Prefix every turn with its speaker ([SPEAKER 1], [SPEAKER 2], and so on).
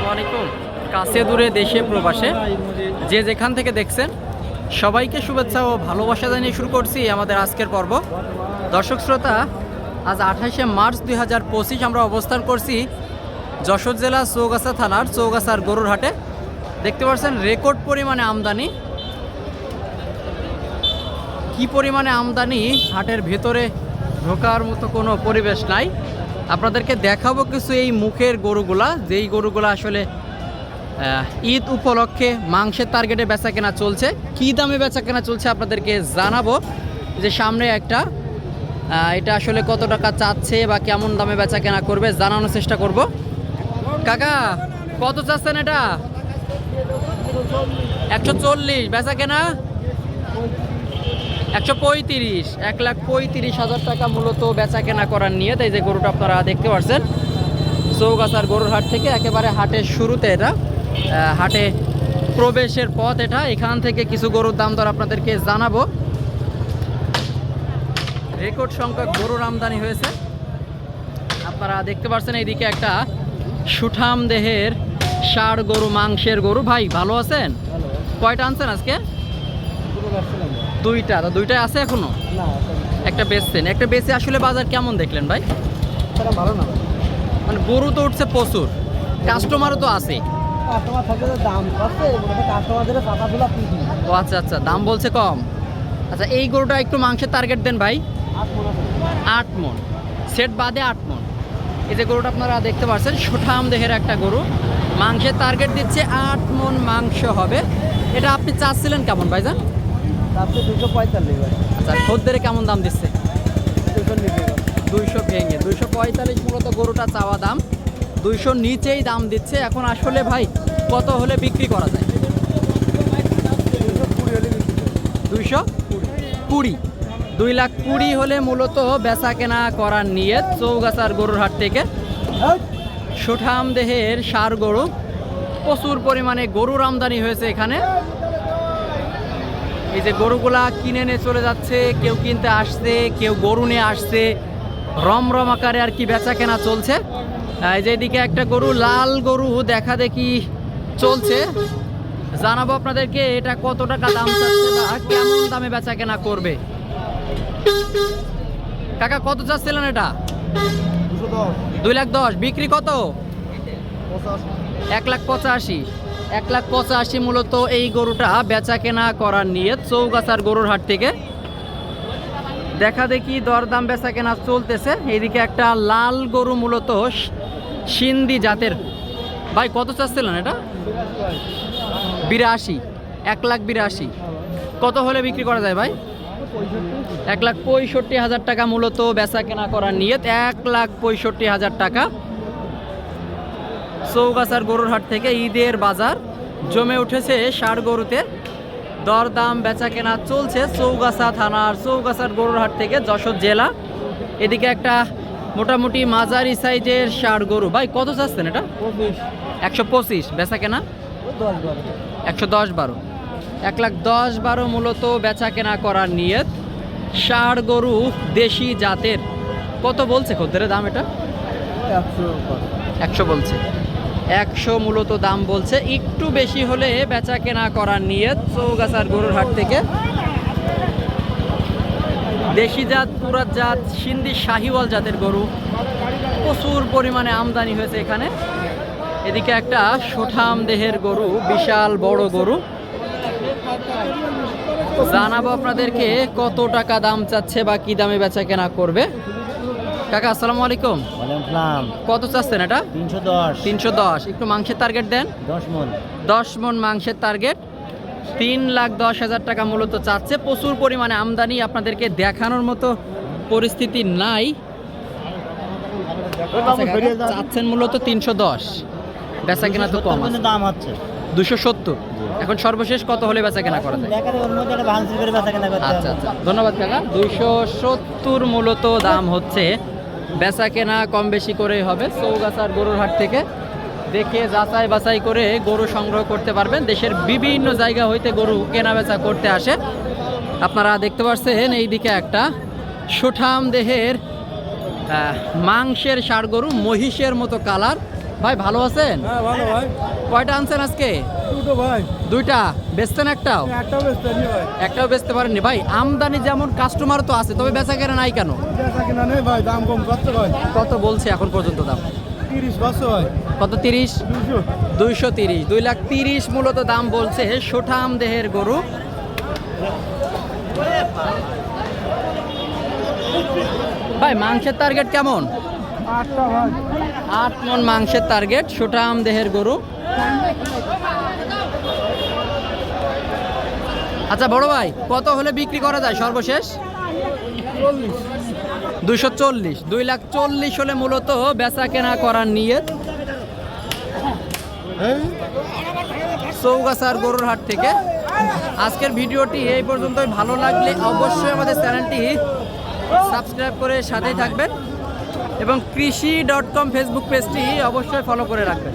[SPEAKER 1] আসসালামু আলাইকুম। কাছে দূরে দেশে প্রবাসে। যে যেখান থেকে দেখছেন, সবাইকে শুভেচ্ছা ও ভালোবাসা জানিয়ে শুরু করছি আমাদের আজকের পর্ব। দর্শক শ্রোতা, আজ আঠাশে মার্চ দুই হাজার পঁচিশ আমরা অবস্থান করছি যশোর জেলা চৌগাছা থানার চৌগাছার গরুর হাটে। দেখতে পাচ্ছেন, রেকর্ড পরিমাণে আমদানি। কি পরিমাণে আমদানি, হাটের ভেতরে ঢোকার মতো কোনো পরিবেশ নাই। আপনাদেরকে দেখাবো কিছু এই মুখের গরুগুলা। যেই গরুগুলা আসলে ঈদ উপলক্ষে মাংসের টার্গেটে বেচা কেনা চলছে। কি দামে বেচা কেনা চলছে আপনাদেরকে জানাব। যে সামনে একটা এটা আসলে কত টাকা চাচ্ছে বা কেমন দামে বেচা কেনা করবে জানানোর চেষ্টা করব। কাকা, কত চাচ্ছেন এটা? একশো চল্লিশ। বেচা কেনা একশো পঁয়ত্রিশ এক লাখ পঁয়ত্রিশ হাজার টাকা মূলত বেচা কেনা করার নিয়ে তাই যে গরুটা আপনারা দেখতে পাচ্ছেন চৌগাছার গরুর হাট থেকে একেবারে হাটের শুরুতে এটা। হাটে প্রবেশের পথ এটা। এখান থেকে কিছু গরুর দাম দর আপনাদেরকে জানাব। রেকর্ড সংখ্যক গরুর আমদানি হয়েছে। আপনারা দেখতে পাচ্ছেন এইদিকে একটা সুঠাম দেহের ষাড় গরু মাংসের গরু। ভাই ভালো আছেন? কয়টা আনছেন আজকে? দুইটা তা দুইটাই আছে এখনও? একটা বেচছেন একটা বেচে আসলে বাজার কেমন দেখলেন ভাই?
[SPEAKER 2] ভালো না।
[SPEAKER 1] মানে গরু তো উঠছে প্রচুর। কাস্টমারও তো আছে। ও আচ্ছা আচ্ছা দাম বলছে কম। আচ্ছা এই গরুটা একটু মাংসের টার্গেট দেন ভাই।
[SPEAKER 2] আট মনে
[SPEAKER 1] আট মন। সেট বাদে আট মন। এই যে গরুটা আপনারা দেখতে পাচ্ছেন সুঠাম দেহের একটা গরু। মাংসের টার্গেট দিচ্ছে আট মন মাংস হবে। এটা আপনি চাচ্ছিলেন কেমন ভাইজান?
[SPEAKER 2] তারপরে দুশো পঁয়তাল্লিশ
[SPEAKER 1] আচ্ছা খদ্দের কেমন দাম দিচ্ছে?
[SPEAKER 2] দুশো নিচে।
[SPEAKER 1] দুইশো ভেঙে। দুইশো পঁয়তাল্লিশ মূলত গরুটা চাওয়া দাম। দুইশো নিচেই দাম দিচ্ছে। এখন আসলে ভাই কত হলে বিক্রি করা যায়। দুইশো কুড়ি। দুই লাখ কুড়ি হলে মূলত বেচা কেনা করার নিয়ে চৌগাছার গরুর হাট থেকে। সুঠাম দেহের সার গরু। প্রচুর পরিমাণে গরুর আমদানি হয়েছে এখানে। এই যে গরুগুলা কিনে নিয়ে চলে যাচ্ছে কেউ কিনতে আসছে কেউ গরু নিয়ে আসছে রমরম আকারে আর কি বেচা কেনা চলছে এই যে এদিকে একটা গরু লাল গরু দেখা দেখি চলছে। জানাব আপনাদেরকে এটা কত টাকা দাম চাচ্ছে বা কেমন দামে বেচা কেনা করবে? কাকা কত চাচ্ছিলেন এটা? দুই লাখ দশ। বিক্রি কত? এক লাখ পঁচাশি। এক লাখ পঁচাশি মূলত এই গরুটা বেচা কেনা করার নিয়ে চৌগাছার গরুর হাট থেকে। দেখা দেখি দরদাম বেচা কেনা চলতেছে। এইদিকে একটা লাল গরু মূলত স- সিন্ধি জাতের। ভাই, কত চাচ্ছিলেন এটা? বিরাশি, এক লাখ বিরাশি। কত হলে বিক্রি করা যায় ভাই? এক লাখ পঁয়ষট্টি হাজার টাকা মূলত বেচা কেনা করার নিয়ত, এক লাখ পঁয়ষট্টি হাজার টাকা। চৌগাছার গরুর হাট থেকে ঈদের বাজার জমে উঠেছে ষাড় গরুতে। দরদাম বেচা কেনা চলছে চৌগাছা থানার চৌগাছার গরুর হাট থেকে যশোর জেলা। এদিকে একটা মোটামুটি মাঝারি সাইজের ষাড় গরু। ভাই কত চাচ্ছেন এটা? একশো পঁচিশ বেচা কেনা একশো দশ বারো। এক লাখ দশ বারো মূলত বেচা কেনা করার নিয়ত। ষাড় গরু দেশি জাতের। কত বলছে খদ্দের দাম এটা?
[SPEAKER 2] একশো
[SPEAKER 1] বলছে। একশো মূলত দাম বলছে। একটু বেশি হলে বেচা কেনা করার নিয়ত চৌগাছার গরুর হাট থেকে। দেশি জাত, পুরাত জাত, সিন্ধি শাহিওয়াল জাতের গরু। প্রচুর পরিমাণে আমদানি হয়েছে এখানে। এদিকে একটা সুঠাম দেহের গরু, বিশাল বড় গরু। জানাব আপনাদেরকে কত টাকা দাম চাচ্ছে বা কি দামে বেচা কেনা করবে। কাকা আসসালামু আলাইকুম। কত চাচ্ছেন এটা?
[SPEAKER 2] তিনশো দশ।
[SPEAKER 1] তিনশো দশ। একটু মাংসের টার্গেট দেন।
[SPEAKER 2] দশ মন।
[SPEAKER 1] দশ মন মাংসের টার্গেট তিন লাখ দশ হাজার টাকা মূলত চাচ্ছে। প্রচুর পরিমাণে আমদানি আপনাদেরকে দেখানোর মতো পরিস্থিতি নাই। আচ্ছা, চাচ্ছেন মূলত তিনশো দশ। বেচা কেনা তো কম
[SPEAKER 2] দাম হচ্ছে।
[SPEAKER 1] দুশো সত্তর। এখন সর্বশেষ কত হলে বেচা কেনা করা যায়? আচ্ছা আচ্ছা। ধন্যবাদ কাকা। দুইশো সত্তর মূলত দাম হচ্ছে। বেচা কেনা কম বেশি করেই হবে চৌগাছার গরুর হাট থেকে। দেখে যাচাই বাছাই করে গরু সংগ্রহ করতে পারবেন। দেশের বিভিন্ন জায়গা হইতে গরু কেনা বেচা করতে আসে। আপনারা দেখতে পাচ্ছেন এইদিকে একটা সুঠাম দেহের মাংসের ষাড় গরু, মহিষের মতো কালার। ভাই ভালো আছেন?
[SPEAKER 2] হ্যাঁ ভালো ভাই।
[SPEAKER 1] কয়টা আনছেন আজকে?
[SPEAKER 2] দুটো ভাই।
[SPEAKER 1] দুইটা? বেচতেন একটাও?
[SPEAKER 2] একটাও ব্যস্ত নেই ভাই।
[SPEAKER 1] একটাও বেচতে পারেননি। ভাই আমদানি যেমন কাস্টমার তো আছে তবে বেচা কেনা নাই কেন?
[SPEAKER 2] দেখা কিনা নেই ভাই দাম কম করতে ভাই।
[SPEAKER 1] কত বলছে এখন পর্যন্ত দাম? কত তিরিশ? দুইশো তিরিশ। দুই লাখ তিরিশ মূলত দাম বলছে সোঠাম দেহের গরু। ভাই মাংসের টার্গেট কেমন? আট মন মাংসের টার্গেট সোঠাম দেহের গরু। আচ্ছা বড় ভাই, কত হলে বিক্রি করা যায় সর্বশেষ? দুশো চল্লিশ। দুই লাখ চল্লিশ হলে মূলত বেচা কেনা করার নিয়ে চৌগাছার গরুর হাট থেকে। আজকের ভিডিওটি এই পর্যন্তই। ভালো লাগলে অবশ্যই আমাদের চ্যানেলটি সাবস্ক্রাইব করে সাথেই থাকবেন। এবং কৃষি ডট কম ফেসবুক পেজটি অবশ্যই ফলো করে রাখবেন।